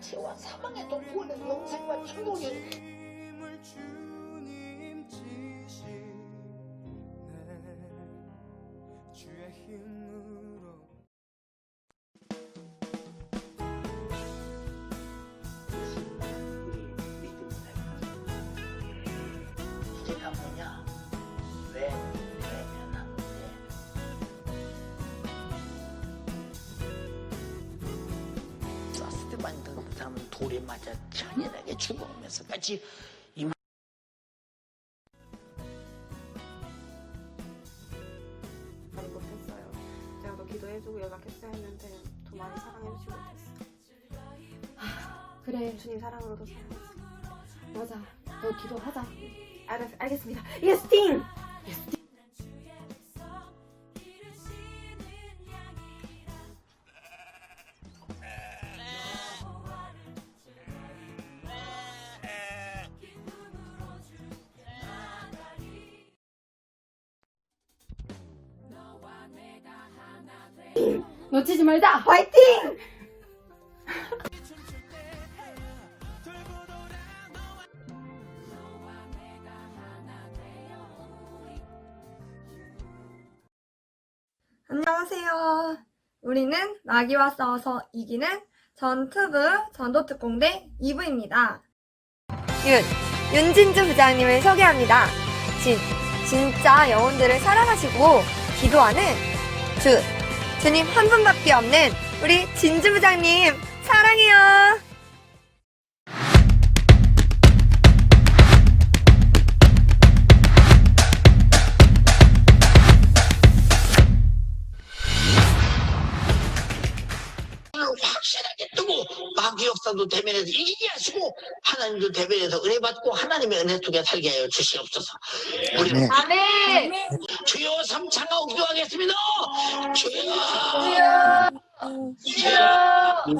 사망에 또 구원의 영생과 천국이 힘을 주의 힘으 맞아 잔인하게 죽어오면서까지 이 많이 못했어요. 제가 더 기도해주고 연락했어야 했는데 더 많이 사랑해주지 못했어. 그래 주님 사랑으로도 사랑했어. 맞아 너 기도하자 알, 알겠습니다. 예스 띵! 놓치지 말자 화이팅! 안녕하세요. 우리는 마귀와 싸워서 이기는 전투부 전도특공대 2부입니다. 윤, 윤진주 부장님을 소개합니다. 진, 진짜 영혼들을 사랑하시고 기도하는 주, 주님 한 분밖에 없는 우리 진주 부장님 사랑해요. 역사도 대면해서 이기게 하시고 하나님도 대면해서 은혜 받고 하나님의 은혜 속에 살게 하여 주시옵소서. 우리 아멘. 주여 삼창하고 기도하겠습니다. 주여. 주여.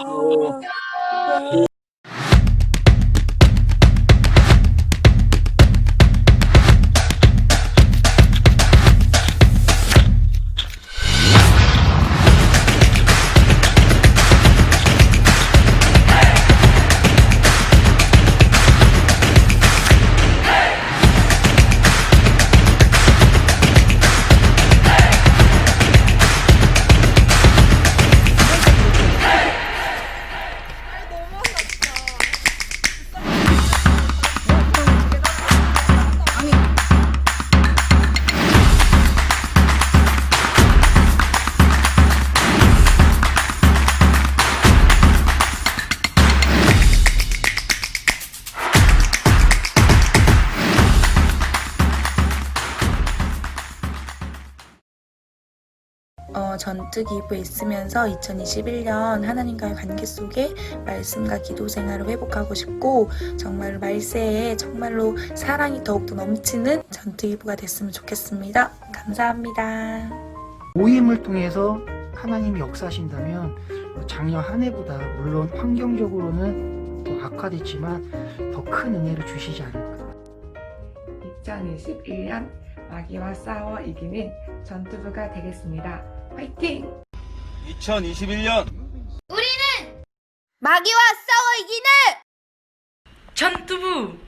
어, 전투 기부에 있으면서 2021년 하나님과의 관계 속에 말씀과 기도 생활을 회복하고 싶고 정말로 말세에 정말로 사랑이 더욱더 넘치는 전투 기부가 됐으면 좋겠습니다. 감사합니다. 모임을 통해서 하나님이 역사하신다면 뭐 작년 한 해보다 물론 환경적으로는 더 악화됐지만 더 큰 은혜를 주시지 않을까. 2021년 마귀와 싸워 이기는 전투부가 되겠습니다. 화이팅! 2021년 마귀와 싸워 이기는 전투부!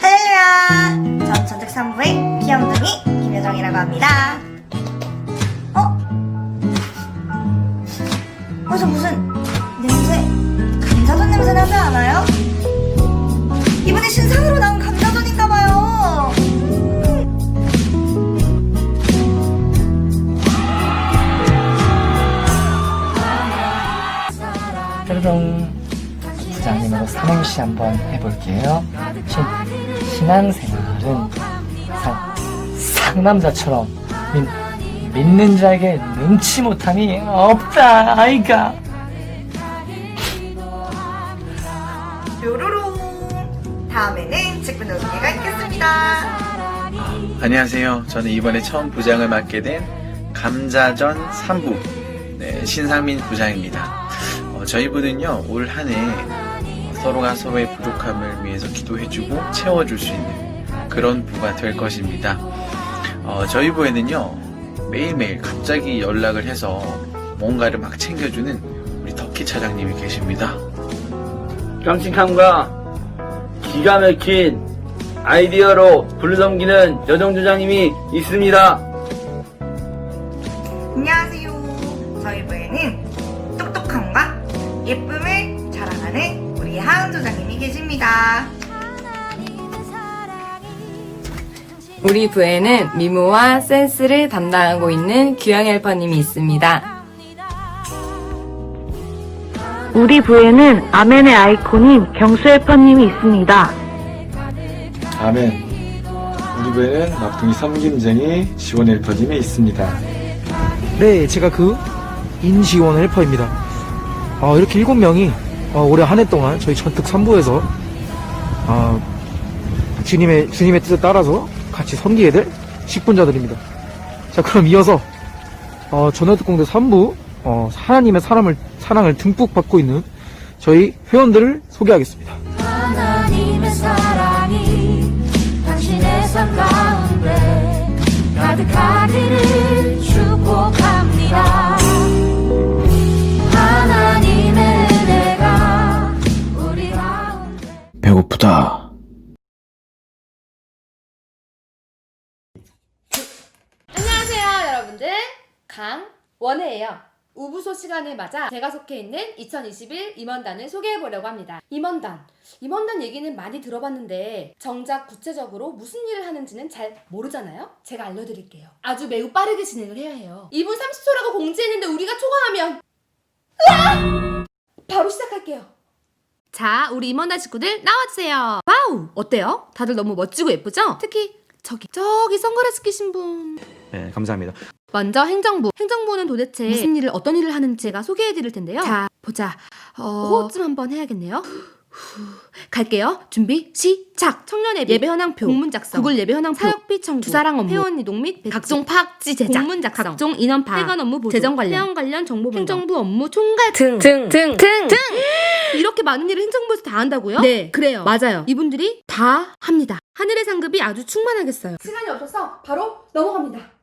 할렐루야! 전 전직 3부의 귀염둥이 김효정이라고 합니다. 어? 어서 무슨 뾰로롱 부장님으로 삼행시 한번 해볼게요. 신, 신앙생활은 상, 상남자처럼 믿, 믿는 자에게 눈치 못함이 없다 아이가 뾰로롱. 다음에는 직분노 소개가 있겠습니다. 안녕하세요. 저는 이번에 처음 부장을 맡게 된 감자전 3부 네, 네, 신상민 부장입니다. 어, 저희 부는요, 올 한 해 서로가 서로의 부족함을 위해서 기도해주고 채워줄 수 있는 그런 부가 될 것입니다. 어, 저희 부에는요, 매일매일 갑자기 연락을 해서 뭔가를 막 챙겨주는 우리 터키 차장님이 계십니다. 깜찍함과 기가 막힌 아이디어로 불러넘기는 여정조장님이 있습니다. 안녕하세요. 저희 부에는 똑똑함과 예쁨을 자랑하는 우리 하은 조장님이 계십니다. 우리 부에는 미모와 센스를 담당하고 있는 규영 헬퍼님이 있습니다. 우리 부에는 아멘의 아이콘인 경수 헬퍼님이 있습니다. 아멘. 우리 부에는 막둥이 섬김쟁이 지원 헬퍼님이 있습니다. 네, 제가 그 인지원 헬퍼입니다. 어, 이렇게 일곱 명이 어, 올해 한 해 동안 저희 전특 3부에서 어, 주님의 주님의 뜻에 따라서 같이 섬기게 될 직분자들입니다. 자, 그럼 이어서 어, 전화특공대 3부 어, 하나님의 사람을 사랑을 듬뿍 받고 있는 저희 회원들을 소개하겠습니다. 강원혜예요. 우부소 시간을 맞아 제가 속해 있는 2021 임원단을 소개해 보려고 합니다. 임원단. 임원단 얘기는 많이 들어봤는데 정작 구체적으로 무슨 일을 하는지는 잘 모르잖아요? 제가 알려드릴게요. 아주 매우 빠르게 진행을 해야 해요. 2분 30초라고 공지했는데 우리가 초과하면 으아! 바로 시작할게요. 자, 우리 임원단 식구들 나와주세요. 와우! 어때요? 다들 너무 멋지고 예쁘죠? 특히 저기, 저기 선글라스 끼신 분. 네, 감사합니다. 먼저 행정부. 행정부는 도대체 무슨 일을 어떤 일을 하는지 제가 소개해 드릴 텐데요. 자, 보자. 어, 호흡 좀 한번 해야겠네요. 후, 갈게요. 준비 시작. 청년 예비, 예배 현황표, 공문 작성, 구글 예배 현황표, 사역비 청구, 주사랑 업무, 회원 이동 및 배치, 각종 파악지 제작, 공문 작성, 각종 인원 파악, 회관 업무 보조, 재정 관련, 회원 관련 정보 변경, 행정부 업무 총괄 등, 등, 등, 등, 등. 이렇게 많은 일을 행정부에서 다 한다고요? 네, 그래요. 맞아요. 이분들이 다 합니다. 하늘의 상급이 아주 충만하겠어요. 시간이 없어서 바로 넘어갑니다.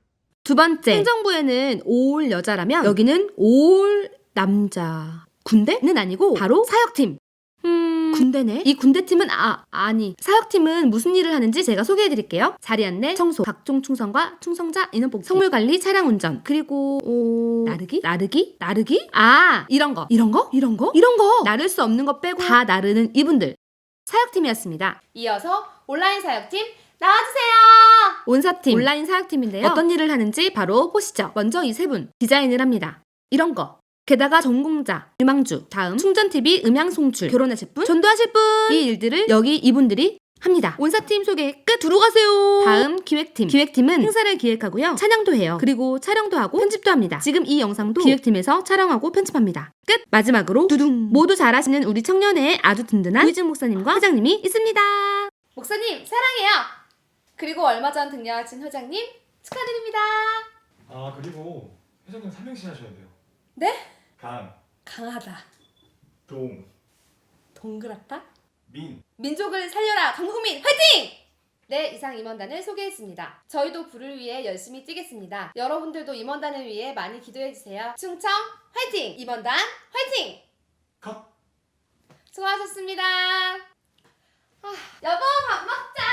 두 번째, 행정부에는 올 여자라면 여기는 올 남자. 군대는 아니고 바로 사역팀. 음, 군대네. 이 군대팀은 아, 아니. 사역팀은 무슨 일을 하는지 제가 소개해 드릴게요. 자리 안내, 청소, 각종 충성과 충성자 인원 뽑기, 선물 관리, 차량 운전, 그리고 오, 나르기? 나르기? 나르기? 아, 이런 거. 이런 거? 이런 거? 이런 거. 나를 수 없는 거 빼고 다 나르는 이분들. 사역팀이었습니다. 이어서 온라인 사역팀 나와주세요. 온사팀 온라인 사역팀인데요. 어떤 일을 하는지 바로 보시죠. 먼저 이 세 분 디자인을 합니다. 이런 거. 게다가 전공자, 유망주, 다음 충전TV 음향 송출, 결혼하실 분, 전도하실 분 이 일들을 여기 이분들이 합니다. 온사팀 소개 끝 들어가세요. 다음 기획팀. 기획팀은 행사를 기획하고요. 찬양도 해요. 그리고 촬영도 하고 편집도 합니다. 지금 이 영상도 기획팀에서 촬영하고 편집합니다. 끝. 마지막으로 두둥. 모두 잘하시는 우리 청년회의 아주 든든한 우이준 목사님과 회장님이 있습니다. 목사님 사랑해요. 그리고 얼마 전 등려하신 회장님 축하드립니다. 아 그리고 회장님 삼행시 하셔야 돼요. 네? 강, 강하다. 동, 동그랗다. 민. 민족을 살려라 강국민 화이팅! 네 이상 임원단을 소개했습니다. 저희도 부를 위해 열심히 뛰겠습니다. 여러분들도 임원단을 위해 많이 기도해주세요. 충청 화이팅! 임원단 화이팅! 컷. 수고하셨습니다. 아, 여보 밥 먹자.